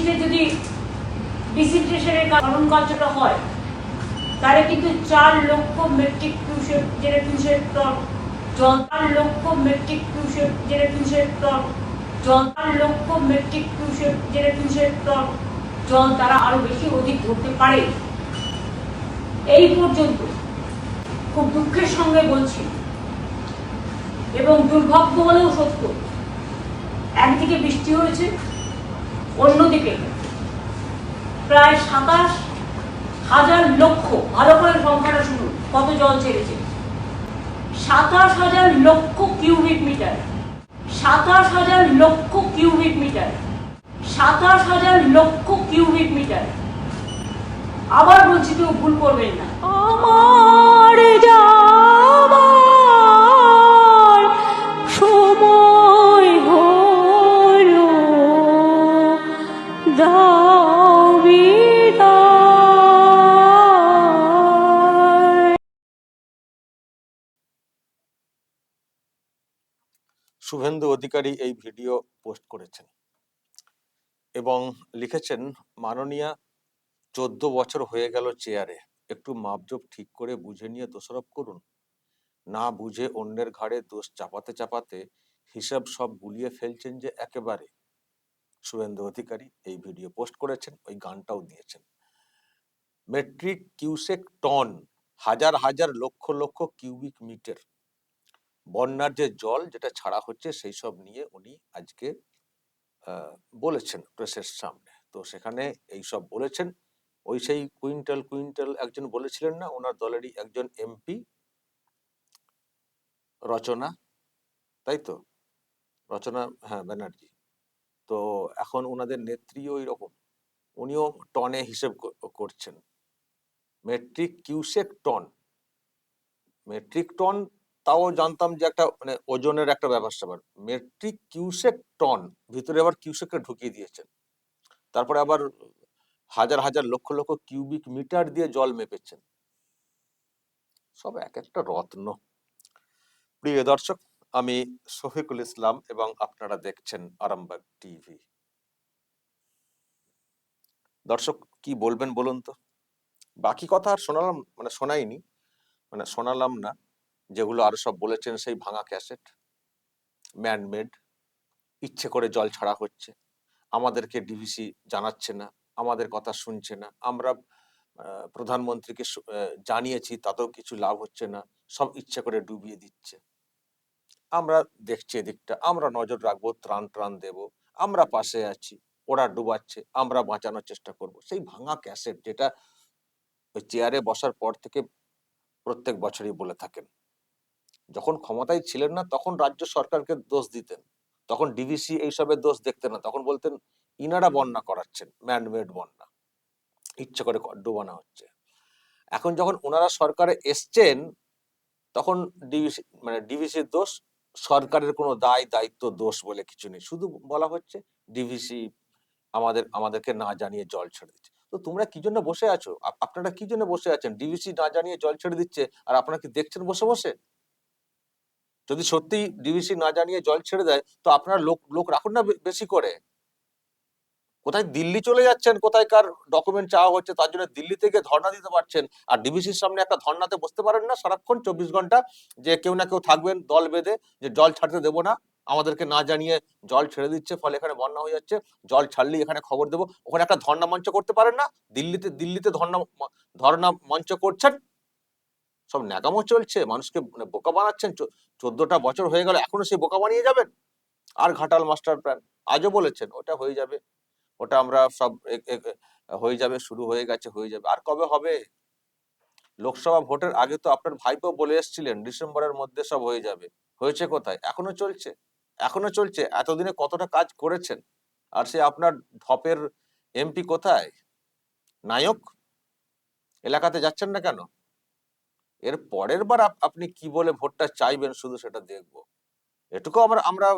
ডিসিতে যদি ডিসিটেশনের খনন কার্যটা হয়, তাহলে কিন্তু চার লক্ষ মেট্রিক কিউসেক যেটা কিউসেক টন জল চার লক্ষ মেট্রিক কিউসেক যেটা কিউসেক টন জল চার লক্ষ মেট্রিক কিউসেক যেটা কিউসেক টন জল তারা আরও বেশি অধিক ধরতে পারে। এই পর্যন্ত খুব দুঃখের সঙ্গে বলছি এবং দুর্ভাগ্য হলেও সত্য। একদিকে বৃষ্টি হয়েছে অন্যদিকে, প্রায় সাতাশ হাজার লক্ষ ভালো করে সংখ্যাটা শুনুন, কত জল ছেড়েছে? সাতাশ হাজার লক্ষ কিউবিক মিটার, সাতাশ হাজার লক্ষ কিউবিক মিটার, সাতাশ হাজার লক্ষ কিউবিক মিটার। আবার বলছি কেউ ভুল করবেন না। আমার যাবার শুভেন্দু অধিকারী এই ভিডিও পোস্ট করেছেন এবং লিখেছেন, মাননীয়া চোদ্দ বছর হয়ে গেল চেয়ারে। একটু মাপজোপ ঠিক করে বুঝে নিয়ে দোষারোপ করুন। না বুঝে অন্যের ঘাড়ে দোষ চাপাতে চাপাতে হিসাব সব গুলিয়ে ফেলছেন যে একেবারে। শুভেন্দু অধিকারী এই ভিডিও পোস্ট করেছেন, ওই গানটাও দিয়েছেন। মেট্রিক কিউসেক টন, হাজার হাজার লক্ষ লক্ষ কিউবিক মিটার। বন্যার যে জল যেটা ছাড়া হচ্ছে সেই সব নিয়ে উনি আজকে বলেছেন প্রেসের সামনে। তো সেখানে এই সব বলেছেন। ওই সেই কুইন্টাল কুইন্টাল একজন বলেছিলেন না, ওনার দলেরই একজন এমপি। রচনা, তাই তো? রচনা হ্যাঁ ব্যানার্জি। তো এখন ওনাদের নেত্রীও রকম উনিও টনে হিসেব করছেন। Metric cusec ton. Metric ton তাও জানতাম যে একটা মানে ওজনের একটা ব্যাপার স্যাপার। মেট্রিক কিউসেক টন, ভিতরে আবার কিউসেকটা ঢুকিয়ে দিয়েছেন তারপরে আবার হাজার হাজার লক্ষ লক্ষ কিউবিক মিটার দিয়ে জল মেপেছেন সব এক একটা রত্ন। প্রিয় দর্শক, আমি শফিকুল ইসলাম এবং আপনারা দেখছেন আরামবাগ টিভি। দর্শক, কি বলবেন বলুন তো? বাকি কথা আর শোনালাম মানে শোনাইনি মানে শোনালাম না। যেগুলো আরও সব বলেছেন, সেই ভাঙা ক্যাসেট। ম্যানমেড। ইচ্ছে করে জল ছাড়া হচ্ছে। আমাদেরকে ডিভিসি জানাচ্ছে না, আমাদের কথা শুনছে না। আমরা প্রধানমন্ত্রীকে জানিয়েছি, তাতেও কিছু লাভ হচ্ছে না। সব ইচ্ছে করে ডুবিয়ে দিচ্ছে। আমরা দেখছি এদিকটা। আমরা নজর রাখব, ত্রাণ ত্রাণ দেব। আমরা পাশে আছি, ওরা ডুবাচ্ছে, আমরা বাঁচানোর চেষ্টা করব। সেই ভাঙা ক্যাসেট যেটা ওই চেয়ারে বসার পর থেকে প্রত্যেক বছরই বলে থাকেন। যখন ক্ষমতায় ছিলেন না তখন রাজ্য সরকারকে দোষ দিতেন। তখন ডিভিসি এইসবের দোষ দেখতেন না। তখন বলতেন ইনারা বন্যা করাচ্ছেন ম্যানমেড বন্যা। ইচ্ছে করে ডোবানো হচ্ছে। এখন যখন ওনারা সরকারে এসছেন তখন ডিভিসি মানে ডিভিসির দোষ সরকারের কোনো দায় দায়িত্ব দোষ বলে কিছু নেই। শুধু বলা হচ্ছে ডিভিসি আমাদের আমাদেরকে না জানিয়ে জল ছেড়ে দিচ্ছে। তো তোমরা কি জন্য বসে আছো? আপনারা কি জন্য বসে আছেন? ডিভিসি না জানিয়ে জল ছেড়ে দিচ্ছে আর আপনারা কি দেখছেন বসে বসে? যদি সত্যি ডিভিসি না জানিয়ে জল ছেড়ে দেয়, তো আপনারা লোক লোক রাখুন না বেশি করে। কোথায় দিল্লি চলে যাচ্ছেন, কোথায় কার ডকুমেন্ট চাওয়া হচ্ছে, তার জন্য দিল্লি থেকে ধর্ণা দিতে পারছেন। আর ডিভিসির সামনে একটা ধর্ণাতে বসতে পারেন না, সারাক্ষণ চব্বিশ ঘণ্টা যে কেউ না কেউ থাকবেন দল বেঁধে, যে জল ছাড়তে দেবো না। আমাদেরকে না জানিয়ে জল ছেড়ে দিচ্ছে, ফলে এখানে বন্যা হয়ে যাচ্ছে। জল ছাড়লেই এখানে খবর দেবো। ওখানে একটা ধর্ণা মঞ্চ করতে পারেন না। দিল্লিতে দিল্লিতে ধর্ণা ধর্ণা মঞ্চ করছেন। সব ন্যাকামো চলছে। মানুষকে মানে বোকা বানাচ্ছেন। চোদ্দটা বছর হয়ে গেল, এখনও সেই বোকা বানিয়ে যাবেন? আর ঘাটাল মাস্টার প্ল্যান আজও বলেছেন, ওটা হয়ে যাবে। ওটা আমরা সব হয়ে যাবে, শুরু হয়ে গেছে, হয়ে যাবে। আর কবে হবে? লোকসভা ভোটের আগে তো আপনার ভাইপো বলে এসেছিলেন, ডিসেম্বরের মধ্যে সব হয়ে যাবে। হয়েছে কোথায়? এখনও চলছে। এখনও চলছে। এতদিনে কতটা কাজ করেছেন? আর সে আপনার ধপের এমপি কোথায়? নায়ক? এলাকাতে যাচ্ছেন না কেন? এর পরের বার আপ- আপনি কি বলে ভোটটা চাইবেন শুধু সেটা দেখব। এটুকু আমরা আমরা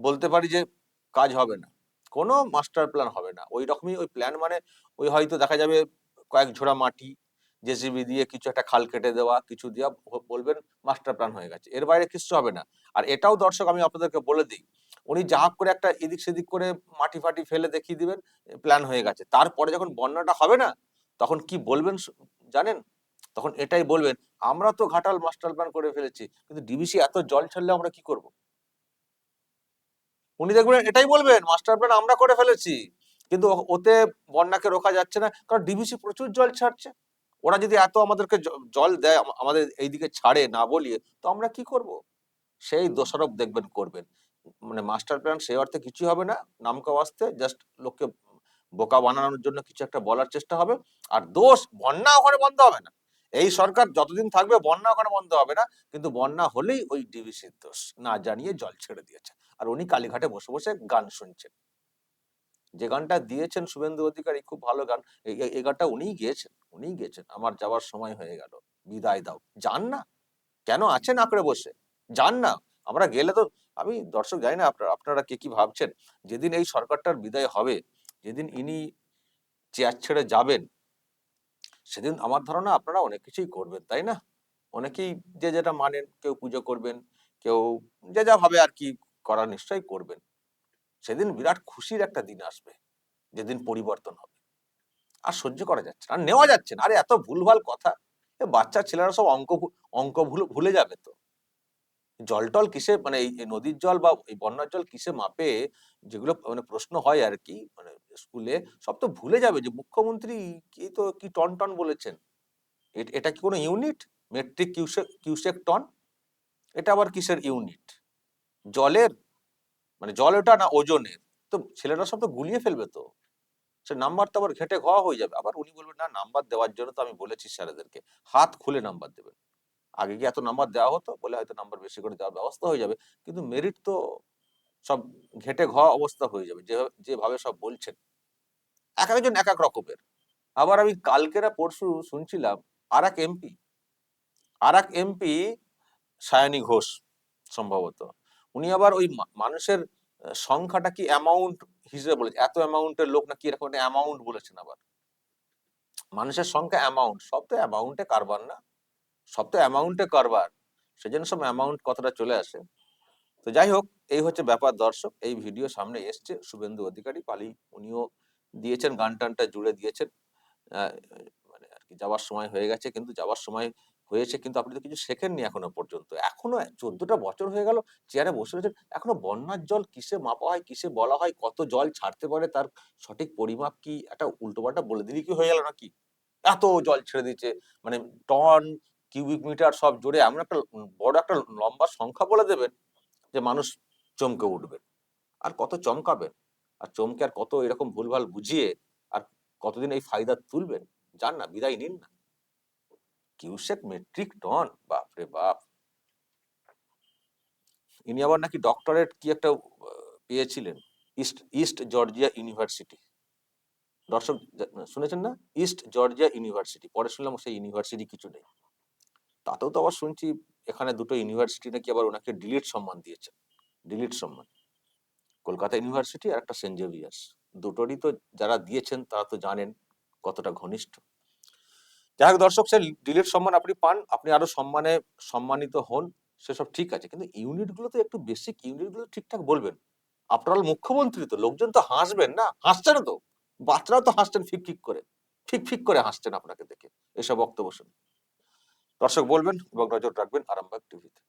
বলতে পারি যে কাজ হবে না। কোনো মাস্টার প্ল্যান হবে না। ওই রকমই ওই প্ল্যান মানে ওই হয়তো দেখা যাবে কয়েক ঝোড়া মাটি, জেসিবি দিয়ে কিছু একটা খাল কেটে দেওয়া, কিছু দিয়া বলবেন মাস্টার প্ল্যান হয়ে গেছে। এর বাইরে কিছু হবে না। আর এটাও দর্শক আমি আপনাদেরকে বলে দিই, উনি যা করে একটা এদিক সেদিক করে মাটি ফাটি ফেলে দেখিয়ে দিবেন প্ল্যান হয়ে গেছে। তারপরে যখন বন্যাটা হবে না, তখন কি বলবেন জানেন? তখন এটাই বলবেন, আমরা তো ঘাটাল মাস্টার প্ল্যান করে ফেলেছি, কিন্তু ডিবিসি এত জল ছাড়লে আমরা কি করব? উনি দেখবেন এটাই বলবেন মাস্টার প্ল্যান আমরা করে ফেলেছি, কিন্তু ওতে বন্যাকে রোকা যাচ্ছে না, কারণ ডিবিসি প্রচুর জল ছাড়ছে। ওরা যদি এত আমাদেরকে জল দেয়, আম- আমাদের এইদিকে ছাড়ে না বলিয়ে, তো আমরা কি করব? সেই দোষারোপ দেখবেন করবেন। মানে মাস্টার প্ল্যান সেই অর্থে কিছু হবে না, নামকা ওয়াস্তে জাস্ট লোককে বোকা বানানোর জন্য কিছু একটা বলার চেষ্টা হবে, আর দোষ বন্যা ওখানে বন্ধ হবে না। এই সরকার যতদিন থাকবে বন্যা ওখানে বন্ধ হবে না, কিন্তু বন্যা হলেই ওই ডিবিসির দোষ না জানিয়ে জল ছেড়ে দিয়েছে। আর উনি কালীঘাটে বসে বসে গান শুনছেন। যে গানটা দিয়েছেন শুভেন্দু অধিকারী, খুব ভালো গান। এই গানটা উনিই গিয়েছেন উনিই গিয়েছেন। আমার যাওয়ার সময় হয়ে গেল। বিদায় দাও। যান না। কেন আছেন আঁকড়ে বসে? যান না। আমরা গেলে তো, আমি দর্শক জানি না আপনারা আপনারা কে কি ভাবছেন? যেদিন এই সরকারটার বিদায় হবে, যেদিন ইনি চেয়ার ছেড়ে যাবেন সেদিন আমার ধারণা আপনারা অনেক কিছুই করবেন, তাই না? অনেকেই যে যেটা মানেন, কেউ পুজো করবেন, কেউ যে যা ভাবে আর কি করা নিশ্চয়ই করবেন। সেদিন বিরাট খুশির একটা দিন আসবে যেদিন পরিবর্তন হবে। আর সহ্য করা যাচ্ছে না, আর নেওয়া যাচ্ছে না। আরে এত ভুলভাল কথা। বাচ্চা ছেলেরা সব অঙ্ক অঙ্ক ভুলে ভুলে যাবে তো। জল টল কিসে মানে এই নদীর জল বা এই বন্যার জল কিসে মাপে, যেগুলো মানে প্রশ্ন হয় আর কি মানে স্কুলে, সব তো ভুলে যাবে যে মুখ্যমন্ত্রী কি তো কি টন টন বলেছেন। এটা কি কোনো unit? Metric cusec cusec ton? এটা আবার কিসের ইউনিট? জলের? মানে জল ওটা না ওজনের? তো ছেলেরা সব তো গুলিয়ে ফেলবে তো। সে নাম্বার তো আবার ঘেটে ঘোয়া হয়ে যাবে। আবার উনি বলবেন, না, নাম্বার দেওয়ার জন্য তো আমি বলেছি স্যারেদেরকে হাত খুলে নাম্বার দেবেন। আগে কি এত নাম্বার দেওয়া হতো বলে হয়তো নাম্বার বেশি করে দেওয়ার ব্যবস্থা হয়ে যাবে। কিন্তু মেরিট তো সব ঘেটে ঘ অবস্থা হয়ে যাবে, যেভাবে যেভাবে সব বলছেন। এক একজন এক এক রকমের। আবার আমি কালকেরা পরশু শুনছিলাম আর এক এমপি আর এক এমপি সায়নী ঘোষ সম্ভবত। উনি আবার ওই মানুষের সংখ্যাটা কি অ্যামাউন্ট হিসেবে বলেছে, এত অ্যামাউন্টের লোক নাকি এরকম অ্যামাউন্ট বলেছেন আবার। মানুষের সংখ্যা অ্যামাউন্ট সব তো অ্যামাউন্টে কারবার না। সব তো অ্যামাউন্টে কারবার। সেজন্য সব অ্যামাউন্ট কথাটা চলে আসে। তো যাই হোক, এই হচ্ছে ব্যাপার দর্শক। এই ভিডিও সামনে এসছে। শুভেন্দু অধিকারী পালি, উনিও দিয়েছেন, গান টানটা জুড়ে দিয়েছেন। মানে আর কি যাওয়ার সময় হয়ে গেছে, কিন্তু যাওয়ার সময় হয়েছে, কিন্তু আপনি তো কিছু শেখেননি এখনও পর্যন্ত। এখনও চোদ্দটা বছর হয়ে গেল, চেয়ারে বসে রয়েছেন। এখনও বন্যার জল কিসে মাপা হয়, কিসে বলা হয়, কত জল ছাড়তে পারে, তার সঠিক পরিমাপ কি? একটা উল্টোপাল্টা বলে দিলি কি হয়ে গেল নাকি? এত জল ছেড়ে দিচ্ছে মানে টন কিউবিক মিটার সব জুড়ে এমন একটা বড় একটা লম্বা সংখ্যা বলে দেবেন যে মানুষ চমকে উঠবে। আর কত চমকাবেন আর চমকে আর কত এরকম ভুলভাল বুঝিয়ে আর কতদিন এই ফায়দা তুলবেন? যান না, বিদায় নিন না। কিউসেক মেট্রিক টন বাপরে বাপ। ইনি আবার নাকি ডক্টরেট কি একটা পেয়েছিলেন? East East Georgia University. দর্শক শুনেছেন না? East Georgia University. পরে শুনলাম সেই ইউনিভার্সিটি কিছু নেই। তাতেও তো আবার শুনছি এখানে দুটো ইউনিভার্সিটি নাকি আবার ওনাকে ডিলিট সম্মান দিয়েছে। ডিলিট সম্মান। কলকাতা ইউনিভার্সিটি আর একটা সেন্ট জেভিয়ার্স দুটোরই তো যারা দিয়েছেন তারা তো জানেন কতটা ঘনিষ্ঠ। যাই হোক দর্শক সে ডিলিট সম্মান আপনি পান, আপনি আরও সম্মানে সম্মানিত হন, সেসব ঠিক আছে। কিন্তু ইউনিটগুলো তো একটু বেসিক ইউনিটগুলো ঠিকঠাক বলবেন। আপনার মুখ্যমন্ত্রী তো, লোকজন তো হাসবেন না হাসছেন তো। বাচ্চারাও তো হাসছেন ফিক ফিক করে। ফিক ফিক করে হাসছেন আপনাকে দেখে, এসব বক্তব্য শুনে। দর্শক বলবেন এবং নজর রাখবেন আরামবাগ টিভিতে।